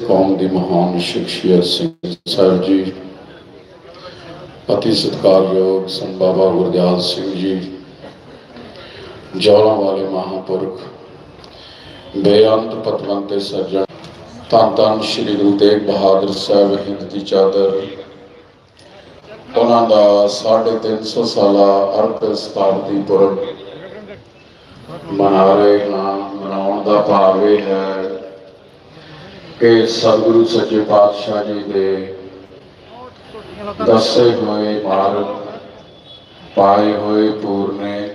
ਕੌਮ ਦੀ ਮਹਾਨ ਸ਼ਖਸੀਅਤ ਸਿੰਘ ਸਾਹਿਬ ਜੀ, ਅਤੀ ਸਤਿਕਾਰਯੋਗ ਸੰਤ ਬਾਬਾ ਗੁਰਦਿਆਲ ਸਿੰਘ ਜੀ ਜੌਲਾਂ ਵਾਲੇ ਮਹਾਂਪੁਰਖ, ਬੇਅੰਤ ਪਤਵੰਤੇ ਸੱਜਣ ਧੰਨ ਧੰਨ ਸ਼੍ਰੀ ਗੁਰੂ ਤੇਗ ਬਹਾਦਰ ਸਾਹਿਬ ਹਿੰਦ ਦੀ ਚਾਦਰ, ਉਹਨਾਂ ਦਾ 350 ਸਾਲਾ ਅਰਥ ਸਤਾਬਦੀ ਪੁਰਬ ਮਨਾ ਰਹੇ ਹਾਂ, ਮਨਾਉਣ ਦਾ ਭਾਵ ਇਹ ਹੈ ਕਿ ਸਤਿਗੁਰੂ ਸੱਚੇ ਪਾਤਸ਼ਾਹ ਜੀ ਦੇ ਦੱਸੇ ਹੋਏ ਮਾਰਗ ਪਾਏ ਹੋਏ ਪੂਰਨੇ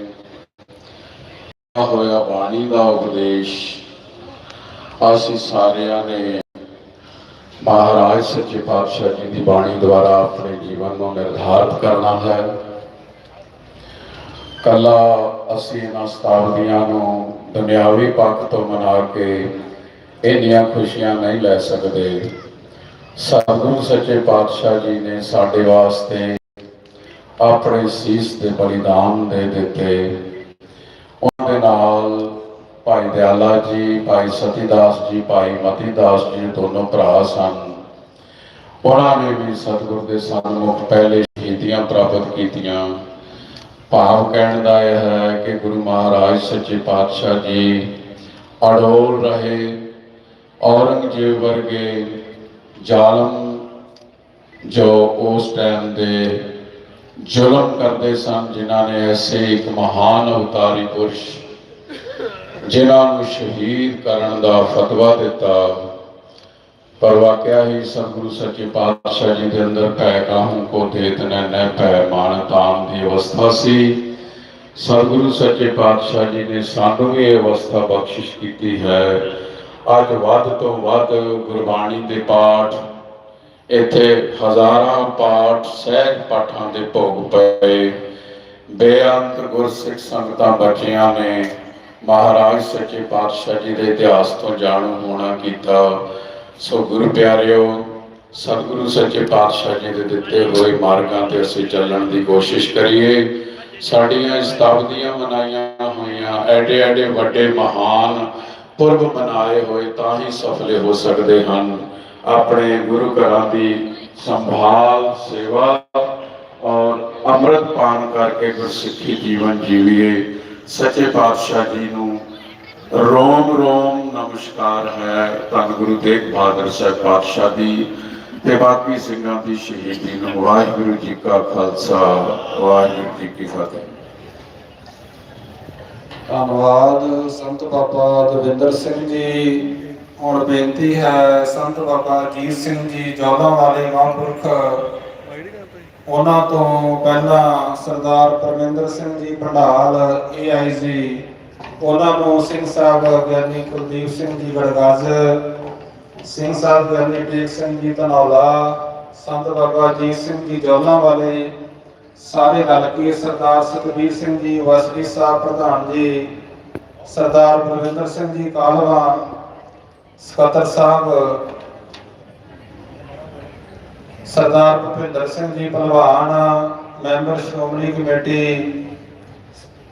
ਹੋਇਆ ਬਾਣੀ ਦਾ ਉਪਦੇਸ਼ ਅਸੀਂ ਸਾਰਿਆਂ ਨੇ ਮਹਾਰਾਜ ਸੱਚੇ ਪਾਤਸ਼ਾਹ ਜੀ ਦੀ ਬਾਣੀ ਦੁਆਰਾ ਆਪਣੇ ਜੀਵਨ ਨੂੰ ਨਿਰਧਾਰਤ ਕਰਨਾ ਹੈ। ਕੱਲਾ ਅਸੀਂ ਇਹਨਾਂ ਸਤਾਬਦੀਆਂ ਨੂੰ ਦੁਨਿਆਵੀ ਪੱਖ ਤੋਂ ਮਨਾ ਕੇ ਇੰਨੀਆਂ ਖੁਸ਼ੀਆਂ ਨਹੀਂ ਲੈ ਸਕਦੇ। ਸਤਿਗੁਰੂ ਸੱਚੇ ਪਾਤਸ਼ਾਹ ਜੀ ਨੇ ਸਾਡੇ ਵਾਸਤੇ ਆਪਣੇ ਸੀਸ ਦੇ ਬਲੀਦਾਨ ਦੇ ਦਿੱਤੇ। ਉਹਨਾਂ ਦੇ ਨਾਲ ਭਾਈ ਦਿਆਲਾ ਜੀ, ਭਾਈ ਸਤੀਦਾਸ ਜੀ, ਭਾਈ ਮਤੀਦਾਸ ਜੀ ਦੋਨੋਂ ਭਰਾ ਸਨ। ਉਹਨਾਂ ਨੇ ਵੀ ਸਤਿਗੁਰ ਦੇ ਸਨਮੁਖ ਪਹਿਲੇ ਸ਼ਹੀਦੀਆਂ ਪ੍ਰਾਪਤ ਕੀਤੀਆਂ। ਭਾਵ ਕਹਿਣ ਦਾ ਇਹ ਹੈ ਕਿ ਗੁਰੂ ਮਹਾਰਾਜ ਸੱਚੇ ਪਾਤਸ਼ਾਹ ਜੀ ਅਡੋਲ ਰਹੇ ਔਰੰਗਜ਼ੇਬ ਵਰਗੇ ਜ਼ਾਲਮ ਜੋ ਉਸ ਟਾਈਮ ਦੇ ਜ਼ੁਲਮ ਕਰਦੇ ਸਨ, ਜਿਨ੍ਹਾਂ ਨੇ ਐਸੇ ਇੱਕ ਮਹਾਨ ਅਵਤਾਰੀ ਪੁਰਸ਼, ਜਿਨ੍ਹਾਂ ਨੂੰ ਸ਼ਹੀਦ ਕਰਨ ਦਾ ਫਤਵਾ ਦਿੱਤਾ। ਪਰ ਵਾਕਿਆ ਹੀ ਸਤਿਗੁਰੂ ਸੱਚੇ ਪਾਤਸ਼ਾਹ ਜੀ ਦੇ ਅੰਦਰ ਭੈ ਕਾਹੂ ਕੋ ਦੇਤ ਨੈ ਨੈ ਭੈ ਮਾਨ ਤਾਮ ਦੀ ਅਵਸਥਾ ਸੀ। ਸਤਿਗੁਰੂ ਸੱਚੇ ਪਾਤਸ਼ਾਹ ਜੀ ਨੇ ਸਾਨੂੰ ਵੀ ਇਹ ਅਵਸਥਾ ਬਖਸ਼ਿਸ਼ ਕੀਤੀ ਹੈ। ਅੱਜ ਵੱਧ ਤੋਂ ਵੱਧ ਗੁਰਬਾਣੀ ਦੇ ਪਾਠ। ਇੱਥੇ ਹਜ਼ਾਰਾਂ ਪਾਠ ਸਹਿਜ ਪਾਠਾਂ ਦੇ ਭੋਗ ਪਏ। ਬੇਅੰਤ ਗੁਰਸਿੱਖ ਸੰਗਤਾਂ ਬੱਚਿਆਂ ਨੇ। ਮਹਾਰਾਜ ਸੱਚੇ ਪਾਤਸ਼ਾਹ ਜੀ ਦੇ ਇਤਿਹਾਸ ਤੋਂ ਜਾਣੂ ਹੋਣਾ ਕੀਤਾ। ਸੋ ਗੁਰੂ ਪਿਆਰਿਓ, ਸਤਿਗੁਰੂ ਸੱਚੇ ਪਾਤਸ਼ਾਹ ਜੀ ਦੇ ਦਿੱਤੇ ਹੋਏ ਮਾਰਗਾਂ ਤੇ ਅਸੀਂ ਚੱਲਣ ਦੀ ਕੋਸ਼ਿਸ਼ ਕਰੀਏ। ਸਾਡੀਆਂ ਸਤਾਬਦੀਆਂ ਮਨਾਈਆਂ ਹੋਈਆਂ ਐਡੇ ਐਡੇ ਵੱਡੇ ਮਹਾਨ ਪੁਰਬ ਮਨਾਏ ਹੋਏ ਤਾਂ ਹੀ ਸਫਲੇ ਹੋ ਸਕਦੇ ਹਨ। ਆਪਣੇ ਗੁਰੂ ਘਰਾਂ ਦੀ ਸੰਭਾਲ, ਸੇਵਾ ਔਰ ਅੰਮ੍ਰਿਤ ਪਾਨ ਕਰਕੇ ਗੁਰਸਿੱਖੀ ਜੀਵਨ ਜੀਵੀਏ। ਸੱਚੇ ਪਾਤਸ਼ਾਹ ਜੀ ਨੂੰ ਰੋਮ ਰੋਮ ਨਮਸਕਾਰ ਹੈ। ਧੰਨ ਗੁਰੂ ਤੇਗ ਬਹਾਦਰ ਸਾਹਿਬ ਪਾਤਸ਼ਾਹ ਦੀ ਤੇ ਬਾਕੀ ਸਿੰਘਾਂ ਦੀ ਸ਼ਹੀਦੀ ਨੂੰ ਵਾਹਿਗੁਰੂ ਜੀ ਕਾ ਖਾਲਸਾ, ਵਾਹਿਗੁਰੂ ਜੀ ਕੀ ਫਤਿਹ। ਧੰਨਵਾਦ ਸੰਤ ਬਾਬਾ ਦਵਿੰਦਰ ਸਿੰਘ ਜੀ। ਹੁਣ ਬੇਨਤੀ ਹੈ ਸੰਤ ਬਾਬਾ ਜੀਤ ਸਿੰਘ ਜੀ ਜੋਧਾਂ ਵਾਲੇ ਮਹਾਂਪੁਰਖ। ਉਹਨਾਂ ਤੋਂ ਪਹਿਲਾਂ ਸਰਦਾਰ ਪਰਮਿੰਦਰ ਸਿੰਘ ਜੀ ਭੰਡਾਲ ਏਆਈਜੀ ਉਹਨਾਂ ਨੂੰ ਸਿੰਘ ਸਾਹਿਬ ਗਿਆਨੀ ਕੁਲਦੀਪ ਸਿੰਘ ਜੀ ਗੜਗਾਜ ਸਿੰਘ ਸਾਹਿਬ ਗਿਆਨੀ ਟੇਕ ਸਿੰਘ ਜੀ ਧਨੌਲਾ। ਸੰਤ ਬਾਬਾ ਜੀਤ ਸਿੰਘ ਜੀ ਜੋਧਾਂ ਵਾਲੇ। ਸਾਰੇ ਹਲਕੇ ਸਰਦਾਰ ਸੁਖਬੀਰ ਸਿੰਘ ਜੀ ਵਸਰੀ ਸਾਹਿਬ ਪ੍ਰਧਾਨ ਜੀ, ਸਰਦਾਰ ਬਲਵਿੰਦਰ ਸਿੰਘ ਜੀ ਕਾਲਵਾ, ਸਕੱਤਰ ਸਾਹਿਬ, ਸਰਦਾਰ ਭੁਪਿੰਦਰ ਸਿੰਘ ਜੀ ਪਹਿਲਵਾਨ, ਮੈਂਬਰ ਸ਼੍ਰੋਮਣੀ ਕਮੇਟੀ,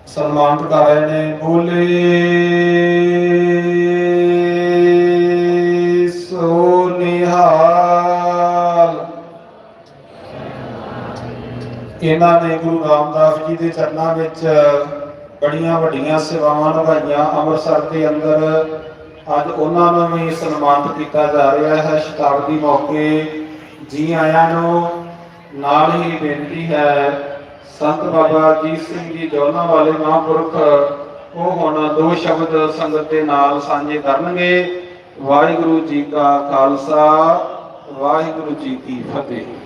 ਸਨਮਾਨਿਤ ਕਰ ਰਹੇ ਨੇ, ਬੋਲੇ ਇਹਨਾਂ ਨੇ ਗੁਰੂ ਰਾਮਦਾਸ ਜੀ ਦੇ ਚਰਨਾਂ ਵਿੱਚ ਬੜੀਆਂ ਵੱਡੀਆਂ ਸੇਵਾਵਾਂ ਨਿਭਾਈਆਂ। ਅੰਮ੍ਰਿਤਸਰ ਦੇ ਅੰਦਰ ਅੱਜ ਉਹਨਾਂ ਨੂੰ ਵੀ ਸਨਮਾਨਿਤ ਕੀਤਾ ਜਾ ਰਿਹਾ ਹੈ। ਸ਼ਤਾਬਦੀ ਮੌਕੇ ਜੀ ਆਇਆਂ ਨੂੰ ਨਾਲ ਹੀ ਬੇਨਤੀ ਹੈ, ਸੰਤ ਬਾਬਾ ਅਜੀਤ ਸਿੰਘ ਜੀ ਜੋਨਾ ਵਾਲੇ ਮਹਾਂਪੁਰਖ, ਉਹ ਹੁਣ ਦੋ ਸ਼ਬਦ ਸੰਗਤ ਦੇ ਨਾਲ ਸਾਂਝੇ ਕਰਨਗੇ। ਵਾਹਿਗੁਰੂ ਜੀ ਕਾ ਖਾਲਸਾ, ਵਾਹਿਗੁਰੂ ਜੀ ਕੀ ਫਤਿਹ।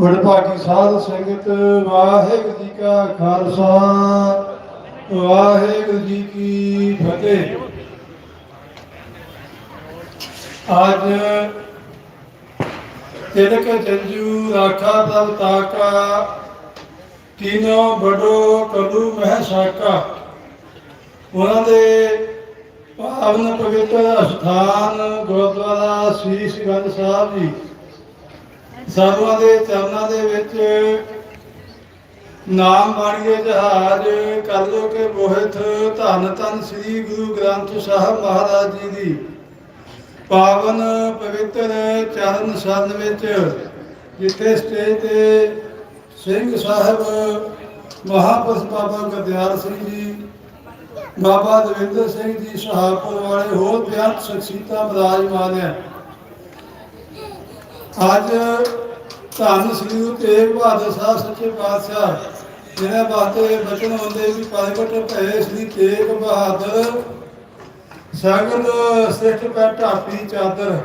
ਵਡਭਾਗੀ ਸਾਧ ਸੰਗਤ, ਵਾਹਿਗੁਰੂ ਜੀ ਕਾ ਖਾਲਸਾ, ਵਾਹਿਗੁਰੂ ਜੀ ਕੀ ਫਤਿਹ। ਅੱਜ ਤਿਲਕ ਜੰਜੂ ਰਾਖਾ ਪ੍ਰਭ ਤਾਕਾ, ਤੀਨੋਂ ਬੜੋ ਕਲੂ ਮਹਿ ਸਾਕਾ। ਉਹਨਾਂ ਦੇ ਪਾਵਨ ਪਵਿੱਤਰ ਅਸਥਾਨ ਗੁਰਦੁਆਰਾ ਸ੍ਰੀ ਸ੍ਰੀ ਸਿਕੰਦ ਸਾਹਿਬ ਜੀ। ਸਾਧੂਆਂ ਦੇ ਚਰਨਾਂ ਦੇ ਵਿੱਚ ਨਾਮ ਬਾਣੀਏ ਜਹਾਜ, ਕਰ ਲੋ ਕੇ ਮੋਹਿਤ ਧੰਨ ਧੰਨ ਸ੍ਰੀ ਗੁਰੂ ਗ੍ਰੰਥ ਸਾਹਿਬ ਮਹਾਰਾਜ ਜੀ ਦੀ। ਪਾਵਨ ਪਵਿੱਤਰ ਚਰਨ ਸਰਨ ਵਿੱਚ, ਜਿੱਥੇ ਸਟੇਜ ਤੇ ਸਿੰਘ ਸਾਹਿਬ, ਮਹਾਪੁਰਸ਼ ਬਾਬਾ ਗੁਰਦਿਆਲ ਸਿੰਘ ਜੀ, ਬਾਬਾ ਦਵਿੰਦਰ ਸਿੰਘ ਜੀ ਸ਼ਹਾਪੁਰ ਵਾਲੇ ਹੋਰ ਬਿਆੰਤ ਸ਼ਖਸੀਅਤਾਂ ਵਿਰਾਜਮਾਨ ਹੈ। ਅੱਜ ਧੰਨ ਸ੍ਰੀ ਗੁਰੂ ਤੇਗ ਬਹਾਦਰ ਸਾਹਿਬ ਸੱਚੇ ਪਾਤਸ਼ਾਹ, ਜਿਹਨਾਂ ਬਾਤੇ ਬਚਨ ਹੁੰਦੇ ਵੀ ਪ੍ਰਗਟ ਭਏ ਸ੍ਰੀ ਤੇਗ ਬਹਾਦਰ, ਸਗਲ ਸਿੱਖ ਪੈ ਢਾਪੀ ਚਾਦਰ।